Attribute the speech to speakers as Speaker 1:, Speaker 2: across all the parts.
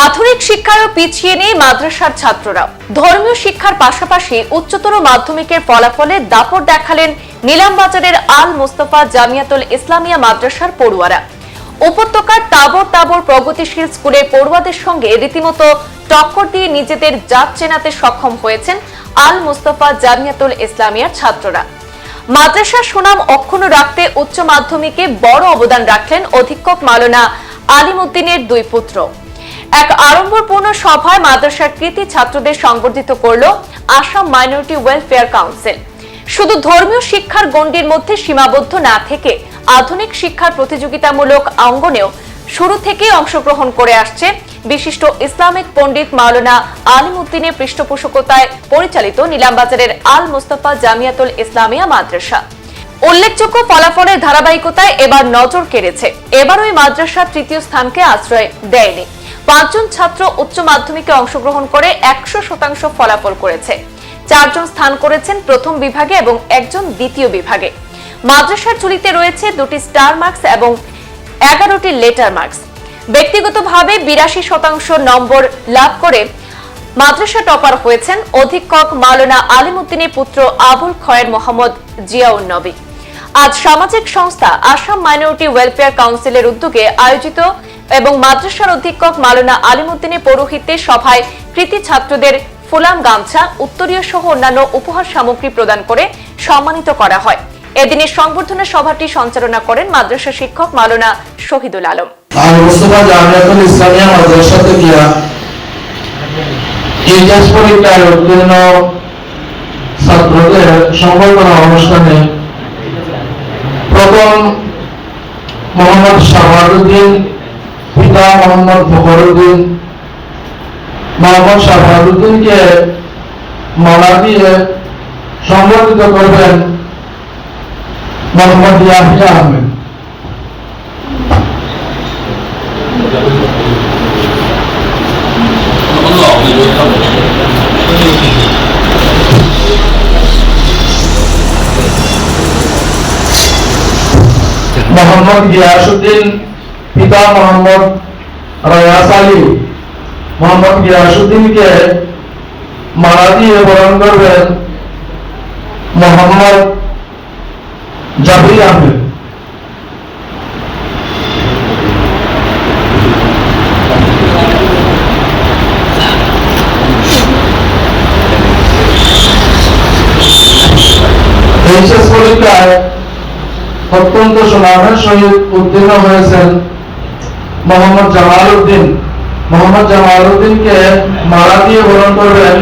Speaker 1: আধুনিক শিক্ষায়ও পিছিয়ে নেই মাদ্রাসার ছাত্ররা। ধর্মীয় শিক্ষার পাশাপাশি উচ্চতর মাধ্যমিকের ফলাফলে দাপট দেখালেন নিলামবাজারের আল মোস্তফা জামিয়াতুল ইসলামিয়া মাদ্রাসার পড়ুয়ারা। উপত্যকার তাবর তাবর প্রগতিশীল স্কুলের পড়ুয়াদের সঙ্গে রীতিমতো টক্কর দিয়ে নিজেদের জাত চেনাতে সক্ষম হয়েছেন আল মোস্তফা জামিয়াতুল ইসলামিয়ার ছাত্ররা। মাদ্রাসার সুনাম অক্ষুণ্ণ রাখতে উচ্চ মাধ্যমিকে বড় অবদান রাখলেন অধীক্ষক মালনা আলিমুদ্দিনের দুই পুত্র। এক আড়ম্বরপূর্ণ সভায় মাদ্রাসার কৃতি ছাত্রদের সংবর্ধিত করল আসাম মাইনরিটি ওয়েলফেয়ার কাউন্সিল শুধু ধর্মীয় শিক্ষার গণ্ডির মধ্যে সীমাবদ্ধ না থেকে আধুনিক শিক্ষার প্রতিযোগিতামূলক অঙ্গনেও শুরু থেকেই অংশগ্রহণ করে আসছে বিশিষ্ট ইসলামিক পণ্ডিত মাওলানা আলিমুদ্দিনের পৃষ্ঠপোষকতায় পরিচালিত নিলামবাজারের আল মোস্তফা জামিয়াতুল ইসলামিয়া মাদ্রাসা। উল্লেখযোগ্য ফলাফলের ধারাবাহিকতায় এবার নজর কেড়েছে। এবার ওই মাদ্রাসা তৃতীয় স্থানকে আশ্রয় দেয়নি। পাঁচজন ছাত্র উচ্চ মাধ্যমিকে অংশগ্রহণ করে একশো শতাংশ ফলাফল করেছে। চারজন স্থান করেছেন প্রথম বিভাগে এবং একজন দ্বিতীয় বিভাগে। মাদ্রাসার ঝুলিতে রয়েছে দুটি স্টার মার্কস এবং এগারোটি লেটার মার্কস। ব্যক্তিগতভাবে বিরাশি শতাংশ নম্বর লাভ করে মাদ্রাসা টপার হয়েছেন অধীক্ষক মাওলানা আলিমুদ্দিনের পুত্র আবুল খয়ের মোহাম্মদ জিয়াউন নবী। আজ সামাজিক সংস্থা আসাম মাইনরিটি ওয়েলফেয়ার কাউন্সিলের উদ্যোগে আয়োজিত এবং মাদ্রাসার অধীক্ষক মাওলানা আলিমুদ্দিনের পৌরোহিত্যে সভায় কৃতি ছাত্রদের ফুলাম গামছা, উত্তরীয় সহ অন্যান্য উপহার সামগ্রী প্রদান করে সম্মানিত করা হয়। এদিনের সংবর্ধনা সভাটি সঞ্চালনা করেন মাদ্রাসা শিক্ষক মাওলানা শহীদুল আলম।
Speaker 2: আর অনুষ্ঠানে প্রথম মোহাম্মদ শাহাদুদ্দিন পিতা মোহাম্মদ ফখরুদ্দিন মোহাম্মদ শাহাদুদ্দিনকে মালা দিয়ে সংবর্ধিত করবেন মোহাম্মদ ইয়াহিয়া আহমেদ। মোহাম্মদ গিয়াসুদ্দিন পিতা মোহাম্মদ রয়াস আলী মোহাম্মদ গিয়াসুদ্দিনকে মালা দিয়ে বরণ করবেন মোহাম্মদ জাবির আহমেদ এইচএস পরীক্ষায় অত্যন্ত সুনামের সহিত উত্তীর্ণ হয়েছেন মোহাম্মদ জামাল উদ্দিন মোহাম্মদ জামাল উদ্দিনকে মালা দিয়ে বরণ করবেন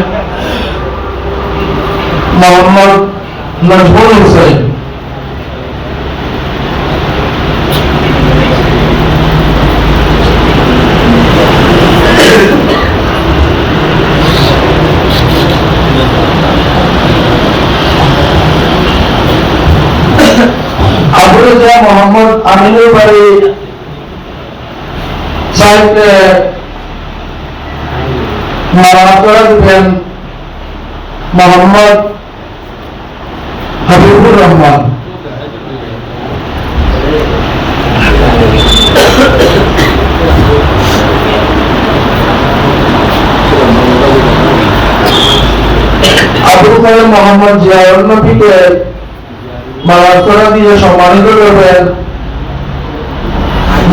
Speaker 2: মোহাম্মদ নজমুল হুসাইন আবুল ইসলাম মোহাম্মদ আমিনুর বাড়ি সাহিত্যে মারা করে দিবেন মোহাম্মদ হাবিবুর রহমান আবুল কালাম মোহাম্মদ জিয়াউল নবীকে মালাস্তরা দিয়ে সম্মানিত করবেন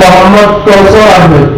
Speaker 2: মোহাম্মদ কৌসর আহমেদ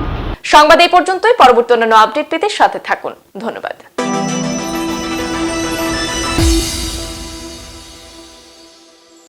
Speaker 1: সংবাদ এই পর্যন্তই। পরবর্তী অন্যান্য আপডেট পেতে সাথে থাকুন। ধন্যবাদ।